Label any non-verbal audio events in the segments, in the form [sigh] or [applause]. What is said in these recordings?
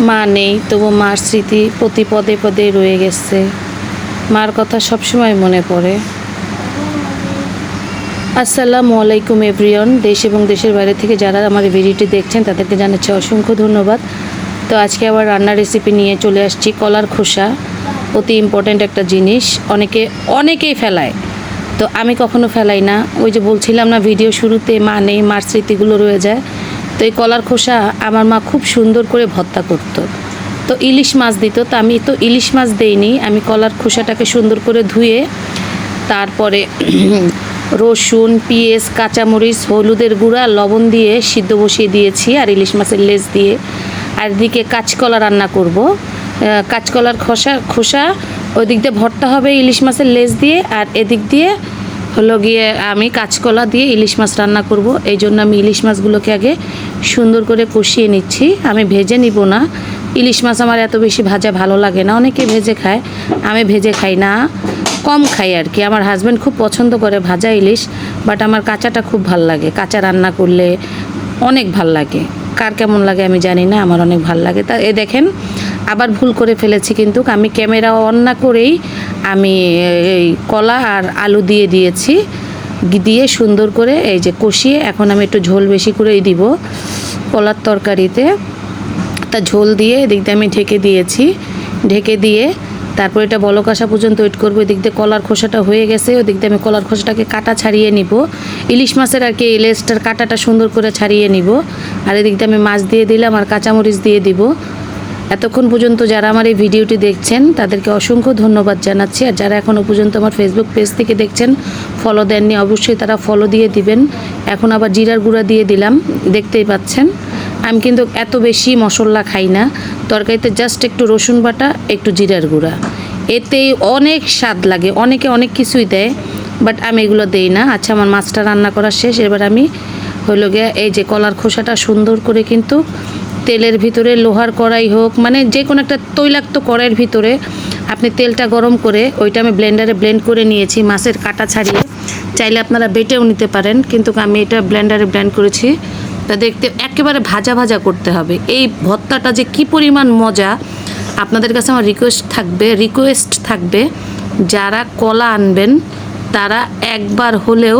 মা নেই, তবু মার স্মৃতি প্রতি পদে পদে রয়ে গেছে। মার কথা সবসময় মনে পড়ে। আসসালামু আলাইকুম এভরিয়ন দেশ এবং দেশের বাইরে থেকে যারা আমার ভিডিওটি দেখছেন, তাদেরকে জানাচ্ছি অসংখ্য ধন্যবাদ। তো আজকে আবার রান্নার রেসিপি নিয়ে চলে আসছি, কলার খোসা। অতি ইম্পর্ট্যান্ট একটা জিনিস, অনেকে, অনেকেই ফেলায়। তো আমি কখনো ফেলাই না। ওই যে বলছিলাম না, ভিডিও শুরুতে মা নেই, মার স্মৃতিগুলো রয়ে যায়। তো এই কলার খোসা আমার মা খুব সুন্দর করে ভর্তা করতো। তো ইলিশ মাছ দিত, তো আমি তো ইলিশ মাছ দেইনি, আমি কলার খোসাটাকে সুন্দর করে ধুয়ে তারপরে [clears throat] রসুন, পেঁয়াজ, কাঁচামরিচ, হলুদের গুঁড়া, লবণ দিয়ে সিদ্ধ বসিয়ে দিয়েছি আর ইলিশ মাছের লেজ দিয়ে। আর এদিকে কাঁচকলা রান্না করব। কাঁচকলার খোসা খোসা ওই দিক দিয়ে ভর্তা হবে ইলিশ মাছের লেজ দিয়ে আর এদিক দিয়ে হলো গিয়ে আমি কাঁচকলা দিয়ে ইলিশ মাছ রান্না করব। এই জন্য আমি ইলিশ মাছগুলোকে আগে সুন্দর করে কষিয়ে নিচ্ছি। আমি ভেজে নিব না। ইলিশ মাছ আমার এত বেশি ভাজা ভালো লাগে না। অনেকে ভেজে খায়, আমি ভেজে খাই না। কম খাই আর কি। আমার হাজব্যান্ড খুব পছন্দ করে ভাজা ইলিশ বাট আমার কাঁচাটা খুব ভালো লাগে। কাঁচা রান্না করলে অনেক ভালো লাগে। কার কেমন লাগে আমি জানি না, আমার অনেক ভালো লাগে। তা এ দেখেন, আবার ভুল করে ফেলেছি কিন্তু আমি ক্যামেরা অন না করেই আমি এই কলা আর আলু দিয়ে দিয়েছি। দিয়ে সুন্দর করে এই যে কষিয়ে এখন আমি একটু ঝোল বেশি করেই দিব কলার তরকারিতে। তা ঝোল দিয়ে এদিক দিয়ে আমি ঢেকে দিয়েছি। ঢেকে দিয়ে তারপর এটা বলক আসা পর্যন্ত ওয়েট করব। এদিক দিয়ে কলার খোসাটা হয়ে গেছে। ওদিক দিয়ে আমি কলার খোসাটাকে কাটা ছাড়িয়ে নিব। ইলিশ মাছের আর কি ইলিশটার কাটাটা সুন্দর করে ছাড়িয়ে নিব। আর এদিক দিয়ে আমি মাছ দিয়ে দিলাম আর কাঁচামরিচ দিয়ে দিব। এতক্ষণ পর্যন্ত যারা আমার এই ভিডিওটি দেখছেন, তাদেরকে অসংখ্য ধন্যবাদ জানাচ্ছি। আর যারা এখনও পর্যন্ত আমার ফেসবুক পেজ থেকে দেখছেন ফলো দেননি, অবশ্যই তারা ফলো দিয়ে দিবেন। এখন আবার জিরার গুঁড়া দিয়ে দিলাম, দেখতেই পাচ্ছেন। আমি কিন্তু এত বেশি মশলা খাই না, তরকারিতে জাস্ট একটু রসুন বাটা, একটু জিরার গুঁড়া। এতেই অনেক স্বাদ লাগে, অনেকে অনেক কিছুই দেয় বাট আমি এগুলো দেই না। আচ্ছা আমার মাছটা রান্না করা শেষ, এবার আমি হইল গিয়ে এই যে কলার খোসাটা সুন্দর করে কিন্তু তেলের ভিতরে লোহার কড়াই হোক মানে যে কোনো একটা তৈলাক্ত কড়াইয়ের ভিতরে আপনি তেলটা গরম করে ওইটা আমি ব্লেন্ডারে ব্লেন্ড করে নিয়েছি, মাছের কাটা ছাড়িয়ে। চাইলে আপনারা বেটেও নিতে পারেন, কিন্তু আমি এটা ব্লেন্ডারে ব্লেন্ড করেছি। তা দেখতে একেবারে ভাজা ভাজা করতে হবে। এই ভর্তাটা যে কি পরিমাণ মজা, আপনাদের কাছে আমার রিকোয়েস্ট থাকবে রিকোয়েস্ট থাকবে, যারা কলা আনবেন, তারা একবার হলেও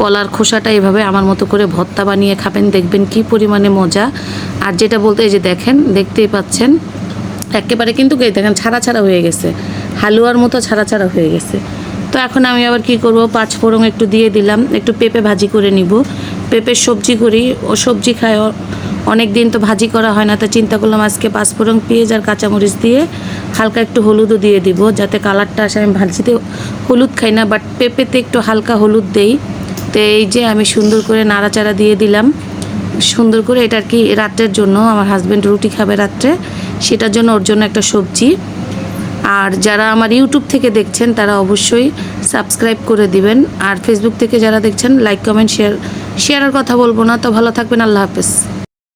কলার খোসাটা এভাবে আমার মতো করে ভর্তা বানিয়ে খাবেন, দেখবেন কি পরিমাণে মজা। আর যেটা বলতে এই যে দেখেন, দেখতেই পাচ্ছেন, একেবারে কিন্তু দেখেন ছাড়া ছাড়া হয়ে গেছে, হালুয়ার মতো ছাড়া ছাড়া হয়ে গেছে। তো এখন আমি আবার কি করব, পাঁচ ফোড়ন একটু দিয়ে দিলাম, একটু পেঁপে ভাজি করে নিব। পেঁপের সবজি করি, ও সবজি খায় অনেক দিন তো ভাজি করা হয় না, তো চিন্তা করলাম আজকে পাঁচ পাঁচফোড়ন পেঁয়াজ আর কাঁচামরিচ দিয়ে হালকা একটু হলুদও দিয়ে দিব, যাতে কালারটা আসে। আমি ভাজিতে হলুদ খাই না, বাট পেঁপেতে একটু হালকা হলুদ দেই। তো এই যে আমি সুন্দর করে নাড়াচাড়া দিয়ে দিলাম। সুন্দর করে এটা আর কি রাত্রের জন্য আমার হাজব্যান্ড রুটি খাবে রাত্রে। সেটার জন্য ওর জন্য একটা সবজি। আর যারা আমার ইউটিউব থেকে দেখছেন, তারা অবশ্যই সাবস্ক্রাইব করে দিবেন। আর ফেসবুক থেকে যারা দেখছেন লাইক কমেন্ট শেয়ার শেয়ারের কথা বলব না। তো ভালো থাকবেন। আল্লাহ হাফেজ।